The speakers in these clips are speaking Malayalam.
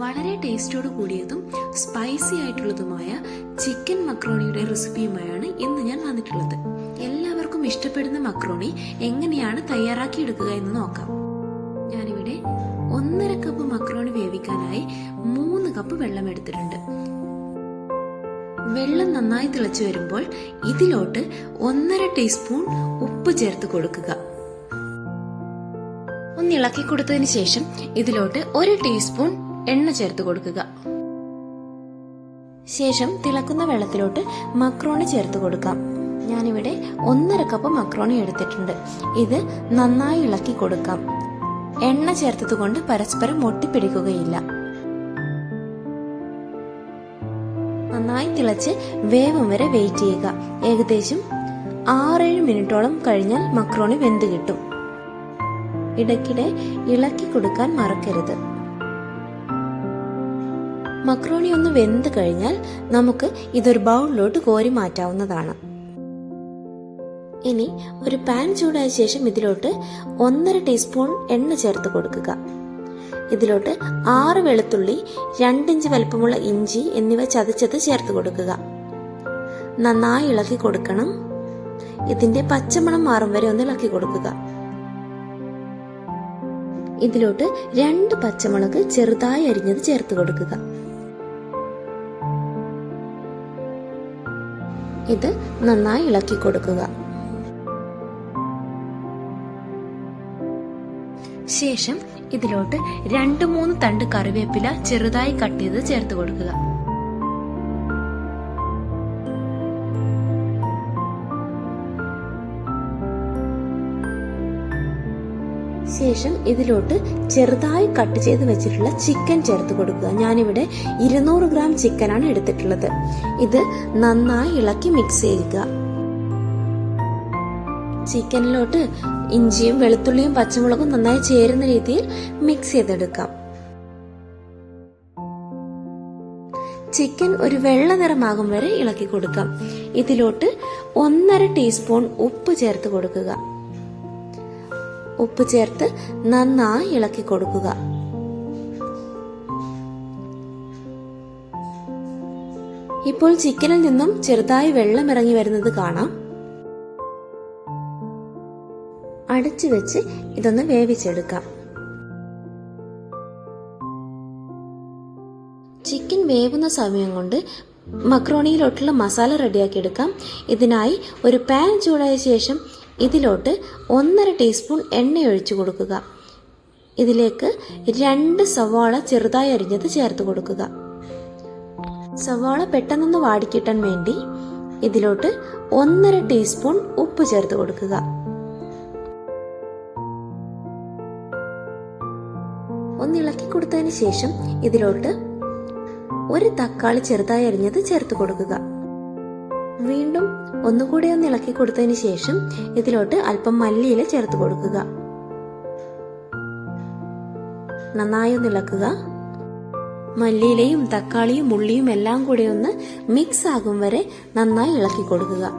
വളരെ ടേസ്റ്റോട് കൂടിയതും സ്പൈസി ആയിട്ടുള്ളതുമായ ചിക്കൻ മക്രോണിയുടെ റെസിപ്പിയുമായാണ് ഇന്ന് ഞാൻ വന്നിട്ടുള്ളത്. എല്ലാവർക്കും ഇഷ്ടപ്പെടുന്ന മക്രോണി എങ്ങനെയാണ് തയ്യാറാക്കിയെടുക്കുക എന്ന് നോക്കാം. ഞാനിവിടെ ഒന്നര കപ്പ് മക്രോണി വേവിക്കാനായി മൂന്ന് കപ്പ് വെള്ളം എടുത്തിട്ടുണ്ട്. വെള്ളം നന്നായി തിളച്ചു വരുമ്പോൾ ഇതിലോട്ട് ഒന്നര ടീസ്പൂൺ ഉപ്പ് ചേർത്ത് കൊടുക്കുക. ഒന്ന് ഇളക്കി കൊടുത്തതിന് ശേഷം ഇതിലോട്ട് ഒരു ടീസ്പൂൺ എണ്ണ ചേർത്ത് കൊടുക്കുക. ശേഷം തിളക്കുന്ന വെള്ളത്തിലോട്ട് മക്രോണി ചേർത്ത് കൊടുക്കാം. ഞാനിവിടെ ഒന്നര കപ്പ് മക്രോണി എടുത്തിട്ടുണ്ട്. ഇത് നന്നായി ഇളക്കി കൊടുക്കാം. എണ്ണ ചേർത്തത് കൊണ്ട് പരസ്പരം ഒട്ടിപ്പിടിക്കുകയില്ല. നന്നായി തിളച്ച് വേവം വരെ വെയിറ്റ് ചെയ്യുക. ഏകദേശം ആറേഴ് മിനിറ്റോളം കഴിഞ്ഞാൽ മക്രോണി വെന്ത് കിട്ടും. ഇടയ്ക്കിടെ ഇളക്കി കൊടുക്കാൻ മറക്കരുത്. മക്രോണി ഒന്ന് വെന്ത് കഴിഞ്ഞാൽ നമുക്ക് ഇതൊരു ബൗളിലോട്ട് കോരി മാറ്റാവുന്നതാണ്. ഇനി ഒരു പാൻ ചൂടായ ശേഷം ഇതിലോട്ട് ഒന്നര ടീസ്പൂൺ എണ്ണ ചേർത്ത് കൊടുക്കുക. ഇതിലോട്ട് ആറ് വെളുത്തുള്ളി രണ്ടിഞ്ച് വലുപ്പമുള്ള ഇഞ്ചി എന്നിവ ചതച്ചത് ചേർത്ത് കൊടുക്കുക. നന്നായി ഇളക്കി കൊടുക്കണം. ഇതിന്റെ പച്ചമണം മാറും വരെ ഒന്ന് ഇളക്കി കൊടുക്കുക. ഇതിലോട്ട് രണ്ട് പച്ചമുളക് ചെറുതായി അരിഞ്ഞത് ചേർത്ത് കൊടുക്കുക. ഇത് നന്നായി ഇളക്കി കൊടുക്കുക. ശേഷം ഇതിലോട്ട് രണ്ട് മൂന്ന് തണ്ട് കറിവേപ്പില ചെറുതായി കട്ട് ചെയ്ത് ചേർത്ത് കൊടുക്കുക. ശേഷം ഇതിലോട്ട് ചെറുതായി കട്ട് ചെയ്ത് വെച്ചിട്ടുള്ള ചിക്കൻ ചേർത്ത് കൊടുക്കുക. ഞാനിവിടെ ഇരുന്നൂറ് ഗ്രാം ചിക്കനാണ് എടുത്തിട്ടുള്ളത്. ഇത് നന്നായി ഇളക്കി മിക്സ് ചെയ്യുക. ചിക്കനിലോട്ട് ഇഞ്ചിയും വെളുത്തുള്ളിയും പച്ചമുളകും നന്നായി ചേരുന്ന രീതിയിൽ മിക്സ് ചെയ്തെടുക്കാം. ചിക്കൻ ഒരു വെള്ള നിറമാകും വരെ ഇളക്കി കൊടുക്കാം. ഇതിലോട്ട് ഒന്നര ടീസ്പൂൺ ഉപ്പ് ചേർത്ത് കൊടുക്കുക. ഉപ്പ് ചേർത്ത് നന്നായി ഇളക്കി കൊടുക്കുക. ഇപ്പോൾ ചിക്കനിൽ നിന്നും ചെറുതായി വെള്ളം ഇറങ്ങി വരുന്നത് കാണാം. അടച്ചു വെച്ച് ഇതൊന്ന് വേവിച്ചെടുക്കാം. ചിക്കൻ വേവുന്ന സമയം കൊണ്ട് മക്രോണിയിലോട്ടുള്ള മസാല റെഡിയാക്കി എടുക്കാം. ഇതിനായി ഒരു പാൻ ചൂടായ ശേഷം ഇതിലോട്ട് ഒന്നര ടീസ്പൂൺ എണ്ണ ഒഴിച്ചു കൊടുക്കുക. ഇതിലേക്ക് രണ്ട് സവാള ചെറുതായി അരിഞ്ഞത് ചേർത്ത് കൊടുക്കുക. സവാള പെട്ടെന്നൊന്ന് വാടിക്കിട്ടാൻ വേണ്ടി ഇതിലോട്ട് ഒന്നര ടീസ്പൂൺ ഉപ്പ് ചേർത്ത് കൊടുക്കുക. ഒന്ന് ഇളക്കി കൊടുത്തതിന് ശേഷം ഇതിലോട്ട് ഒരു തക്കാളി ചെറുതായി അരിഞ്ഞത് ചേർത്ത് കൊടുക്കുക. വീണ്ടും ഒന്നുകൂടി ഒന്ന് ഇളക്കി കൊടുത്തതിന് ശേഷം ഇതിലോട്ട് അല്പം മല്ലിയില ചേർത്ത് കൊടുക്കുക. നന്നായി ഒന്ന് ഇളക്കുക. മല്ലിയിലയും തക്കാളിയും ഉള്ളിയും എല്ലാം കൂടി ഒന്ന് മിക്സ് ആകും വരെ നന്നായി ഇളക്കി കൊടുക്കുക.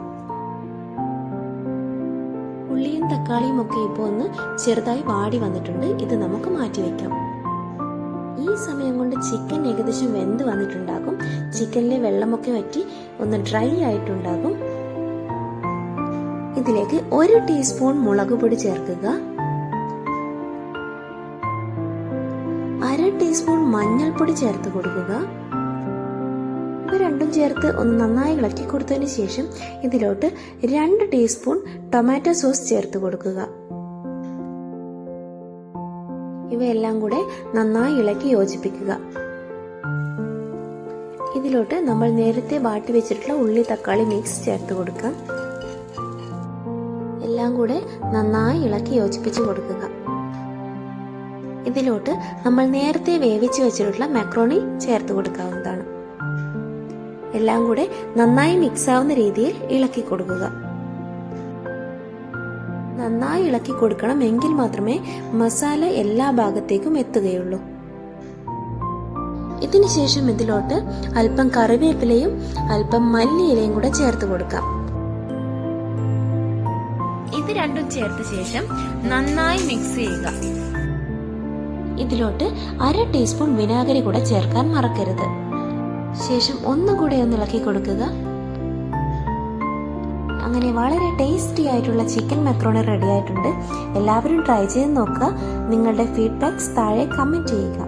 ഉള്ളിയും തക്കാളിയും ഒക്കെ ഇപ്പോൾ ഒന്ന് ചെറുതായി വാടി വന്നിട്ടുണ്ട്. ഇത് നമുക്ക് മാറ്റി വെക്കാം. ഈ സമയം കൊണ്ട് ചിക്കൻ ഏകദേശം വെന്ത് വന്നിട്ടുണ്ടാകും. ചിക്കനിലെ വെള്ളമൊക്കെ വറ്റി ഒന്ന് ഡ്രൈ ആയിട്ടുണ്ടാകും. ഇതിലേക്ക് ഒരു ടീസ്പൂൺ മുളക് പൊടി ചേർക്കുക. അര ടീസ്പൂൺ മഞ്ഞൾപ്പൊടി ചേർത്ത് കൊടുക്കുക. ഇവ രണ്ടും ചേർത്ത് ഒന്ന് നന്നായി ഇളക്കി കൊടുത്തതിന് ശേഷം ഇതിലോട്ട് രണ്ട് ടീസ്പൂൺ ടൊമാറ്റോ സോസ് ചേർത്ത് കൊടുക്കുക. ഇവയെല്ലാം കൂടെ നന്നായി ഇളക്കി യോജിപ്പിക്കുക. ഇതിലോട്ട് നമ്മൾ നേരത്തെ വാട്ടി വെച്ചിട്ടുള്ള ഉള്ളി തക്കാളി മിക്സ് ചേർത്ത് കൊടുക്കാം. എല്ലാം കൂടെ നന്നായി ഇളക്കി യോജിപ്പിച്ച് കൊടുക്കുക. ഇതിലോട്ട് നമ്മൾ നേരത്തെ വേവിച്ച് വെച്ചിട്ടുള്ള മാക്രോണി ചേർത്ത് കൊടുക്കാവുന്നതാണ്. എല്ലാം കൂടെ നന്നായി മിക്സ് ആവുന്ന രീതിയിൽ ഇളക്കി കൊടുക്കുക. നന്നായി ഇളക്കി കൊടുക്കണം എങ്കിൽ മാത്രമേ മസാല എല്ലാ ഭാഗത്തേക്കും എത്തുകയുള്ളൂ. ഇതിനുശേഷം ഇതിലോട്ട് അല്പം കറിവേപ്പിലയും അല്പം മല്ലിയിലയും കൂടെ ചേർത്ത് കൊടുക്കാം. ഇത് രണ്ടും ചേർത്ത ശേഷം നന്നായി മിക്സ് ചെയ്യുക. ഇതിലോട്ട് അര ടീസ്പൂൺ വിനാഗിരി കൂടെ ചേർക്കാൻ മറക്കരുത്. ശേഷം ഒന്നുകൂടെ ഒന്ന് ഇളക്കി കൊടുക്കുക. അങ്ങനെ വളരെ ടേസ്റ്റി ആയിട്ടുള്ള ചിക്കൻ മെക്രോണി റെഡി ആയിട്ടുണ്ട്. എല്ലാവരും ട്രൈ ചെയ്ത് നോക്കുക. നിങ്ങളുടെ ഫീഡ്ബാക്ക്സ് താഴെ കമന്റ് ചെയ്യുക.